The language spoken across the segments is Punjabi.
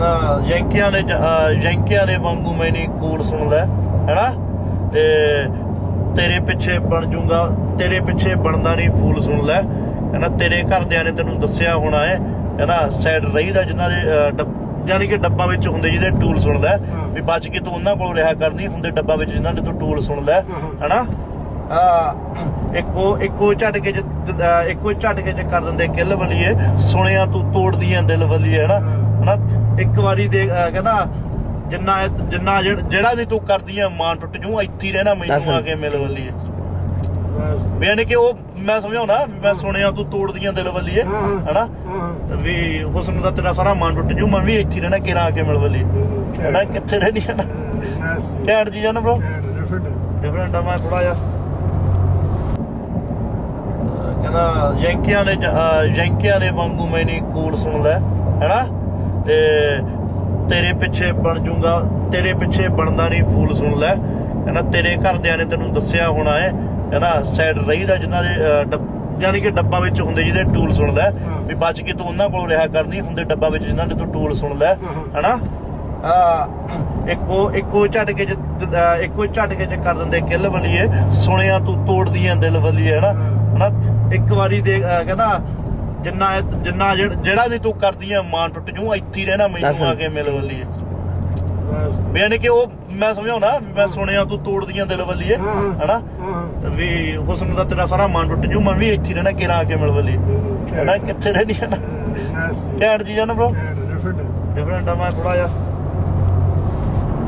ਕਹਿੰਦਾ ਯੰਕਿਆਂ ਦੇ ਜ- ਅਹ ਯੰਕਿਆਂ ਦੇ ਵਾਂਗੂ ਮੈਨੀ ਕੂਲ ਸੁਣਦਾ ਹੈਨਾ? ਤੇ ਤੇਰੇ ਪਿੱਛੇ ਬਣ ਜੂੰਗਾ ਤੇਰੇ ਪਿੱਛੇ ਬਣਦਾ ਨਹੀਂ ਫੂਲ ਸੁਣ ਲੈ ਕਹਿੰਦਾ ਤੇਰੇ ਘਰਦਿਆਂ ਨੇ ਤੈਨੂੰ ਦੱਸਿਆ ਹੋਣਾ ਹੈ ਕਹਿੰਦਾ ਸਾਈਡ ਰਹੀਦਾ ਜਿਨ੍ਹਾਂ ਦੇ ਯਾਨੀ ਕਿ ਡੱਬਾ ਵਿੱਚ ਹੁੰਦੇ ਜਿਹਦੇ ਟੂਲ ਸੁਣਦਾ ਹੈ, ਵੀ ਬਚ ਕੇ ਤੂੰ ਉਹਨਾਂ ਕੋਲ ਰਿਹਾ ਕਰਨੀ ਹੁੰਦੇ ਡੱਬਾ ਵਿੱਚ ਜਿਨ੍ਹਾਂ ਦੇ ਤੂੰ ਟੂਲ ਸੁਣਦਾ ਹੈ, ਹੈਨਾ? ਆ ਇੱਕੋ ਇੱਕੋ ਝਟਕੇ ਚ ਇੱਕੋ ਝਟਕੇ ਚ ਕਰ ਦਿੰਦੇ ਕਿੱਲ ਬਲੀਏ ਸੁਣਿਆ ਤੂੰ ਤੋੜਦੀਆਂ ਦਿਲ ਬਲੀਏ ਹੈਨਾ? ਹਨਾ ਇੱਕ ਵਾਰੀ ਦੇ ਕਹਿੰਦਾ ਜਿੰਨਾ ਜਿੰਨਾ ਜਿਹੜਾ- ਦੀ ਤੂੰ ਕਰਦੀਆਂ ਮਾਂ ਟੁੱਟ ਜੂ ਇੱਥੇ ਹੀ ਰਹਿਣਾ। ਮੈਨੂੰ ਆ ਕੇ ਮਿਲ ਬਸ। ਵੀ ਯਾਨੀ ਕਿ ਉਹ ਮੈਂ ਸਮਝਾਉਣਾ ਵੀ ਮੈਂ ਸੁਣਿਆ ਤੂੰ ਤੋੜਦੀਆਂ ਦਿਲ ਹਾਂ। ਹੈਨਾ? ਵੀ ਹੁਸਨ ਦਾ ਤੇਰਾ ਸਾਰਾ ਮਨ ਟੁੱਟ ਜੂ ਮਨ ਵੀ ਇੱਥੇ ਰਹਿਣਾ ਕਿਹੜਾ ਆ ਕੇ ਮਿਲ ਬਲੀਏ ਹੈਨਾ ਕਿੱਥੇ ਰਹਿਣੀ ਹੈ ਨਾ ਜੀ ਆ ਨਾ ਬ్రో ਡਿਫਰੈਂਟ ਆ ਮੈਂ ਥੋੜਾ ਜਿਹਾ। ਕਹਿੰਦਾ ਯੰਕਿਆਂ ਅਹ ਯੰਕਿਆਂ ਦੇ ਵਾਂਗੂ ਮੈਨੀ ਕੂਲ ਸੁਣਦਾ ਹੈਨਾ? ਤੇਰੇ ਪਿੱਛੇ ਬਣ ਜੂੰਗਾ ਤੇਰੇ ਪਿੱਛੇ ਬਣਦਾ ਨਹੀਂ ਫੂਲ ਸੁਣ ਲੈ। ਕਹਿੰਦਾ ਤੇਰੇ ਘਰਦਿਆਂ ਨੇ ਤੈਨੂੰ ਦੱਸਿਆ ਹੋਣਾ ਹੈ ਕਹਿੰਦਾ ਸਾਈਡ ਰਹੀਦਾ ਜਿਨ੍ਹਾਂ ਦੇ ਯਾਨੀ ਕਿ ਡੱਬਾ ਵਿੱਚ ਹੁੰਦੇ ਜਿਹਦੇ ਟੂਲ ਸੁਣਦਾ ਵੀ ਬਚ ਕੇ ਤੂੰ ਉਹਨਾਂ ਕੋਲ ਰਿਹਾ ਕਰਨੀ ਹੁੰਦੇ ਡੱਬਾ ਵਿੱਚ ਜਿਨ੍ਹਾਂ ਦੇ ਤੂੰ ਟੂਲ ਸੁਣਦਾ ਹੈ, ਹੈਨਾ। ਆ ਇੱਕੋ ਇੱਕੋ ਝਟਕੇ ਚ ਇੱਕੋ ਝਟਕੇ ਚ ਕਰ ਦਿੰਦੇ ਕਿੱਲ ਬਲੀਏ ਸੁਣਿਆ ਤੂੰ ਤੋੜਦੀਆਂ ਦਿਲ ਬਲੀਏ ਹੈਨਾ। ਹਨਾ ਇੱਕ ਵਾਰੀ ਦੇ ਕਹਿੰਦਾ ਜਿੰਨਾ ਜਿੰਨਾ ਜਿਹੜਾ- ਜਿਹੜਾ ਦੀ ਤੂੰ ਕਰਦੀਆਂ ਮਾਂ ਟੁੱਟ ਜੂ ਇੱਥੇ ਹੀ ਰਹਿਣਾ ਦੱਸ। ਮੈਨੂੰ ਆ ਕੇ ਮਿਲ ਬਲੀਏ ਬਸ। ਵੀ ਯਾਨੀ ਕਿ ਉਹ ਮੈਂ ਸਮਝਾਉਣਾ ਵੀ ਮੈਂ ਸੁਣਿਆ ਤੂੰ ਤੋੜਦੀਆਂ ਦਿਲ ਹੈਨਾ? ਹਾਂ ਵੀ ਹੁਸਨ ਦਾ ਤੇਰਾ ਸਾਰਾ ਮਨ ਟੁੱਟ ਜੂ ਮਨ ਵੀ ਇੱਥੇ ਹੀ ਰਹਿਣਾ ਕਿਹੜਾ ਆ ਕੇ ਮਿਲ ਬਲੀਏ ਹੈਨਾ ਕਿੱਥੇ ਰਹਿਣੀ ਹੈ ਨਾ ਜੀ ਆ ਨਾ ਬ్రో ਡਿਫਰੈਂਟ ਡਿਫਰੈਂਟ ਆ ਮੈਂ ਥੋੜਾ ਜਿਹਾ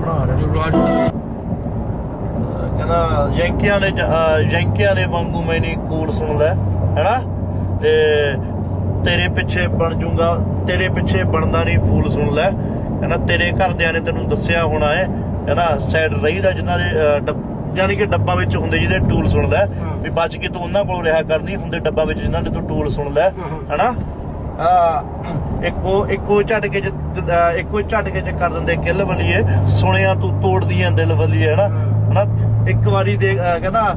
ਬਣਾ ਰਿਹਾ। ਕਹਿੰਦਾ ਯੰਕਿਆਂ ਦੇ ਜ- ਅਹ, ਯੰਕਿਆਂ ਦੇ ਵਾਂਗੂ ਮੈਨੀ ਕੂਲ ਸੁਣਦਾ ਹੈਨਾ? ਤੇ ਤੇਰੇ ਪਿੱਛੇ ਬਣ ਜੂੰਗਾ ਤੇਰੇ ਪਿੱਛੇ ਬਣਦਾ ਨਹੀਂ ਫੂਲ ਸੁਣ ਲੈ। ਕਹਿੰਦਾ ਤੇਰੇ ਘਰਦਿਆਂ ਨੇ ਤੈਨੂੰ ਦੱਸਿਆ ਹੋਣਾ ਹੈ ਕਹਿੰਦਾ ਸਾਈਡ ਰਹੀਦਾ ਜਿਨ੍ਹਾਂ ਦੇ ਯਾਨੀ ਕਿ ਡੱਬਾ ਵਿੱਚ ਹੁੰਦੇ ਜਿਹਦੇ ਟੂਲ ਸੁਣਦਾ ਵੀ ਬਚ ਕੇ ਤੂੰ ਉਹਨਾਂ ਕੋਲ ਰਿਹਾ ਕਰਨੀ ਹੁੰਦੇ ਡੱਬਾ ਵਿੱਚ ਜਿਨ੍ਹਾਂ ਦੇ ਤੂੰ ਟੂਲ ਸੁਣਦਾ ਹੈ, ਹੈਨਾ? ਆ ਇੱਕੋ ਇੱਕੋ ਝਟਕੇ ਚ ਇੱਕੋ ਝਟਕੇ ਚ ਕਰ ਦਿੰਦੇ ਕਿੱਲ ਬਲੀਏ ਸੁਣਿਆ ਤੂੰ ਤੋੜਦੀਆਂ ਦਿਲ ਬਲੀਏ ਹੈਨਾ? ਹਨਾ? ਇੱਕ ਵਾਰੀ ਦੇ ਕਹਿੰਦਾ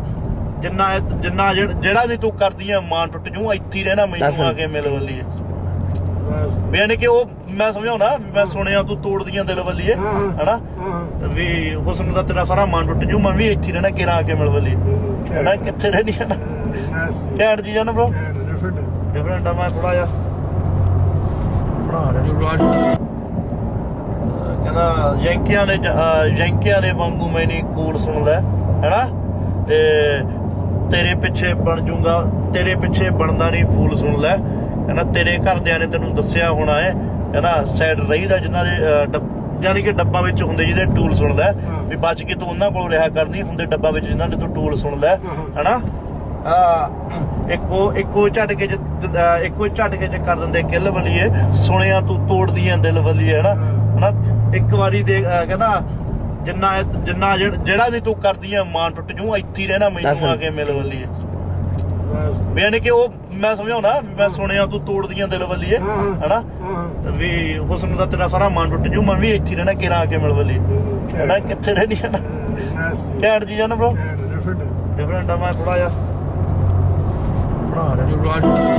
ਜਿੰਨਾ ਜਿੰਨਾ ਜਿਹੜਾ- ਦੀ ਤੂੰ ਕਰਦੀਆਂ ਮਾਂ ਟੁੱਟ ਜੂ ਇੱਥੇ ਹੀ ਰਹਿਣਾ। ਮੈਨੂੰ ਆ ਕੇ ਮਿਲ ਬਸ ਵੀ ਯਾਨੀ ਕਿ ਉਹ ਮੈਂ ਸਮਝਾਉਣਾ ਮੈਂ ਸੁਣਿਆ ਤੂੰ ਤੋੜਦੀਆਂ ਦਿਲ ਹੈਨਾ? ਹਾਂ ਵੀ ਹੁਸਨ ਦਾ ਤੇਰਾ ਸਾਰਾ ਮਨ ਟੁੱਟ ਜੂ ਮਨ ਵੀ ਇੱਥੇ ਹੀ ਰਹਿਣਾ ਕਿਹੜਾ ਆ ਕੇ ਮਿਲ ਬਲੀਏ ਹੈਨਾ ਕਿੱਥੇ ਰਹਿਣੀ ਹੈ ਨਾ ਘੈਂਟ ਜੀ ਆ ਨਾ ਬ్రో ਡਿਫਰੈਂਟ ਆ ਮੈਂ ਥੋੜਾ ਜਿਹਾ ਬਣਾ ਰਿਹਾ। ਕਹਿੰਦਾ ਯੰਕਿਆਂ ਦੇ ਜ- ਅਹ ਯੰਕਿਆਂ ਦੇ ਵਾਂਗੂ ਮੈਨੀ ਕੂਲ ਸੁਣਦਾ ਹੈਨਾ? ਤੇ ਤੇਰੇ ਪਿੱਛੇ ਬਣ ਜੂੰਗਾ ਤੇਰੇ ਪਿੱਛੇ ਬਣਦਾ ਨਹੀਂ ਫੂਲ ਸੁਣ ਲੈ। ਕਹਿੰਦਾ ਤੇਰੇ ਘਰਦਿਆਂ ਨੇ ਤੈਨੂੰ ਦੱਸਿਆ ਹੋਣਾ ਹੈ। ਕਹਿੰਦਾ ਸਾਈਡ ਰਹੀਦਾ ਜਿਨ੍ਹਾਂ ਦੇ ਯਾਨੀ ਕਿ ਡੱਬਾ ਵਿੱਚ ਹੁੰਦੇ ਜਿਹਦੇ ਟੂਲ ਸੁਣਦਾ ਹੈ, ਵੀ ਬਚ ਕੇ ਤੂੰ ਉਹਨਾਂ ਕੋਲ ਰਿਹਾ ਕਰਨੀ ਹੁੰਦੇ ਡੱਬਾ ਵਿੱਚ ਜਿਨ੍ਹਾਂ ਦੇ ਤੂੰ ਟੂਲ ਸੁਣਦਾ ਹੈ, ਹੈਨਾ? ਆ ਇੱਕੋ ਇੱਕੋ ਝਟਕੇ ਚ ਇੱਕੋ ਝਟਕੇ ਚ ਕਰ ਦਿੰਦੇ ਕਿੱਲ ਬਲੀਏ ਸੁਣਿਆ ਤੂੰ ਤੋੜਦੀਆਂ ਦਿਲ ਬਲੀਏ ਹੈਨਾ? ਹਨਾ? ਇੱਕ ਵਾਰੀ ਦੇ ਕਹਿੰਦਾ ਜਿੰਨਾ ਜਿੰਨਾ ਜਿਹੜਾ- ਦੀ ਤੂੰ ਕਰਦੀਆਂ ਮਾਂ ਟੁੱਟ ਜੂ ਇੱਥੇ ਹੀ ਰਹਿਣਾ। ਮੈਨੂੰ ਆ ਕੇ ਮਿਲ ਬਲੀਏ ਬਸ। ਵੀ ਯਾਨੀ ਕਿ ਉਹ ਮੈਂ ਸਮਝਾਉਣਾ ਵੀ ਮੈਂ ਸੁਣਿਆ ਤੂੰ ਤੋੜਦੀਆਂ ਦਿਲ ਬਲੀਏ ਹੈਨਾ? ਵੀ ਹੁਸਨ ਦਾ ਤੇਰਾ ਸਾਰਾ ਮਨ ਟੁੱਟ ਜੂ ਮਨ ਵੀ ਇੱਥੇ ਹੀ ਰਹਿਣਾ ਕਿਹੜਾ ਆ ਕੇ ਮਿਲ ਬਲੀਏ ਹੈਨਾ ਕਿੱਥੇ ਰਹਿਣੀ ਹੈ ਘੈਂਟ ਜੀ ਆ ਨਾ ਬ్రో ਡਿਫਰੈਂਟ ਡਿਫਰੈਂਟ ਆ ਮੈਂ ਥੋੜਾ ਜਿਹਾ ਬਣਾ ਰਿਹਾ।